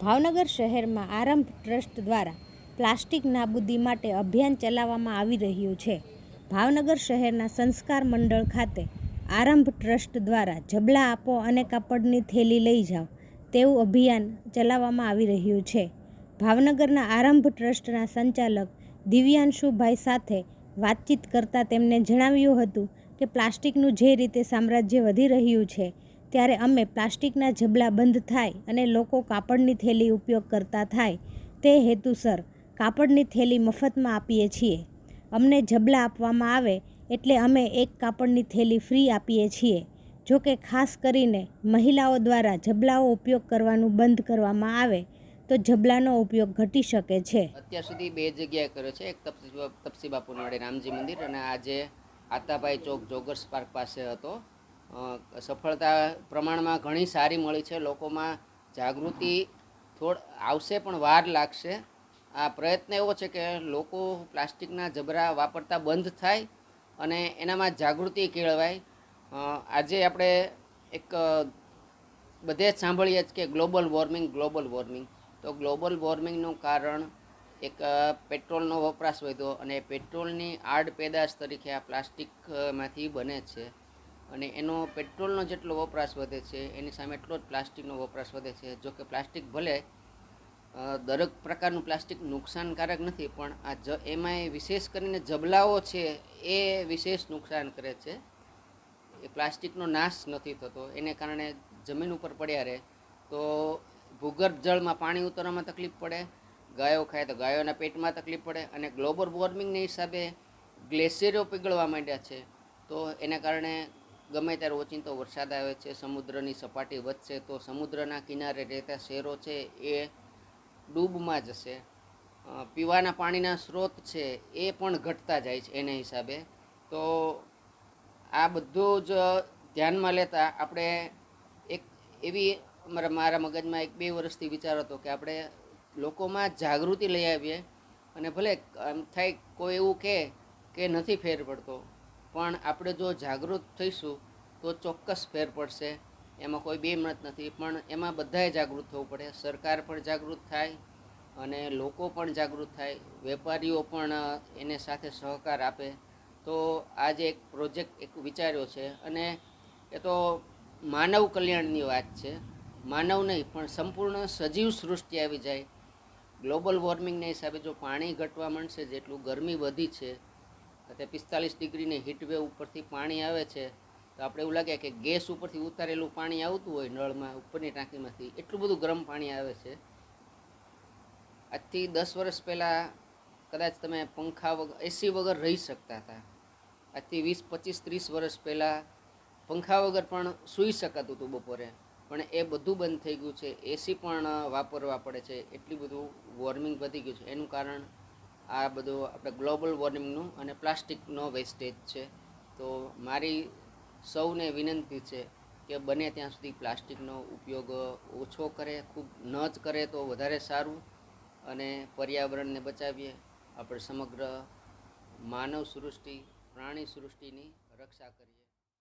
ભાવનગર શહેરમાં આરંભ ટ્રસ્ટ દ્વારા પ્લાસ્ટિક નાબૂદી માટે અભિયાન ચલાવવામાં આવી રહ્યું છે. ભાવનગર શહેરના સંસ્કાર મંડળ ખાતે આરંભ ટ્રસ્ટ દ્વારા જબલા આપો અને કાપડની થેલી લઈ જાઓ તેવું અભિયાન ચલાવવામાં આવી રહ્યું છે. ભાવનગરના આરંભ ટ્રસ્ટના સંચાલક દિવ્યાંશુભાઈ સાથે વાતચીત કરતાં તેમણે જણાવ્યું હતું કે પ્લાસ્ટિકનું જે રીતે સામ્રાજ્ય વધી રહ્યું છે ત્યારે અમે પ્લાસ્ટિકના જબલા બંધ થાય અને લોકો કાપડની થેલી ઉપયોગ કરતા થાય. તે હેતુસર કાપડની થેલી મફતમાં આપીએ છીએ. અમને જબલા આપવામાં આવે એટલે અમે એક કાપડની થેલી ફ્રી આપીએ છીએ. જો કે ખાસ કરીને મહિલાઓ દ્વારા જબલાઓ ઉપયોગ કરવાનું બંધ કરવામાં આવે, તો જબલાનો ઉપયોગ ઘટી શકે છે. અત્યાર સુધી બે જગ્યાએ કર્યો છે, એક તપસી તપસી બાપુના રામજી મંદિર અને આજે આતાભાઈ ચોક જોગર્સ પાર્ક પાસે હતો. સફળતા પ્રમાણમાં ઘણી સારી મળી છે. લોકોમાં જાગૃતિ થોડ, આવશે પણ વાર લાગશે. આ પ્રયત્ન એવો છે કે લોકો પ્લાસ્ટિકના જબરા વાપરતા બંધ થાય અને એનામાં જાગૃતિ કેળવાય. આજે આપણે એક બધે જ સાંભળીએ જ કે ગ્લોબલ વોર્મિંગ ગ્લોબલ વોર્મિંગ. તો ગ્લોબલ વોર્મિંગનું કારણ એક પેટ્રોલનો વપરાશ વધ્યો અને પેટ્રોલની આડ પેદાશ તરીકે આ પ્લાસ્ટિકમાંથી બને છે. અને એનો પેટ્રોલનો જેટલો વપરાશ વધે છે, એની સામે એટલો જ પ્લાસ્ટિકનો વપરાશ વધે છે, જો કે પ્લાસ્ટિક ભલે દરેક પ્રકારનું પ્લાસ્ટિક નુકસાનકારક નથી, પણ આ જ એમાંય વિશેષ કરીને જબલાઓ છે, એ વિશેષ નુકસાન કરે છે. એ પ્લાસ્ટિકનો નાશ નથી થતો. એને કારણે જમીન ઉપર પડ્યા રહે, તો ભૂગર્ભ જળમાં પાણી ઉતરવામાં તકલીફ પડે, ગાયો ખાય તો ગાયોના પેટમાં તકલીફ પડે અને ગ્લોબલ વોર્મિંગને હિસાબે ગ્લેશિયરો પીગળવા માંડ્યા છે. તો એના કારણે ગમે ત્યારે ઓચિંતો વરસાદ આવે છે, સમુદ્રની સપાટી વધશે, તો સમુદ્રના કિનારે રહેતા શહેરો છે એ ડૂબમાં જશે. પીવાના પાણીના સ્ત્રોત છે એ પણ ઘટતા જાય છે એને હિસાબે. તો આ બધું જ ધ્યાનમાં લેતા આપણે એક એવી મારા મારા મગજમાં એક બે વર્ષથી વિચાર હતો કે આપણે લોકોમાં જાગૃતિ લઈ આવીએ અને ભલે આમ થાય કોઈ એવું કહે કે નથી ફેર પડતો પણ આપણે જો જાગૃત થઈશું, તો ચોક્કસ ફેર પડશે. એમાં કોઈ બે નથી, પણ એમાં બધાએ જાગૃત થવું પડે. સરકાર પણ જાગૃત થાય અને લોકો પણ જાગૃત થાય. વેપારીઓ પણ એને સાથે સહકાર આપે. તો આજે એક પ્રોજેક્ટ એક વિચાર્યો છે અને એ તો માનવ કલ્યાણની વાત છે. માનવ નહીં, પણ સંપૂર્ણ સજીવ સૃષ્ટિ આવી જાય. ગ્લોબલ વોર્મિંગના હિસાબે જો પાણી ઘટવા માંડશે, જેટલું ગરમી વધી છે અત્યારે પિસ્તાલીસ ડિગ્રીની હીટવેવ ઉપરથી પાણી આવે છે, તો આપણે એવું લાગે કે ગેસ ઉપરથી ઉતારેલું પાણી આવતું હોય નળમાં, ઉપરની ટાંકીમાંથી, એટલું બધું ગરમ પાણી આવે છે. આજથી દસ વર્ષ પહેલાં કદાચ તમે પંખા વગર એસી વગર રહી શકતા હતા. આજથી વીસ, પચીસ, ત્રીસ વર્ષ પહેલાં પંખા વગર પણ સૂઈ શકાતું હતું બપોરે. પણ એ બધું બંધ થઈ ગયું છે. એસી પણ વાપરવા પડે છે. એટલું બધું વોર્મિંગ વધી ગયું છે. એનું કારણ આ બધું આપણે ગ્લોબલ વોર્મિંગનું અને પ્લાસ્ટિકનો વેસ્ટેજ છે. તો મારી સૌને વિનંતી છે કે બને ત્યાં સુધી પ્લાસ્ટિકનો ઉપયોગ ઓછો કરે, ખૂબ ન જ કરે તો વધારે સારું અને પર્યાવરણને બચાવીએ. આપણે સમગ્ર માનવ સૃષ્ટિ, પ્રાણી સૃષ્ટિની રક્ષા કરીએ.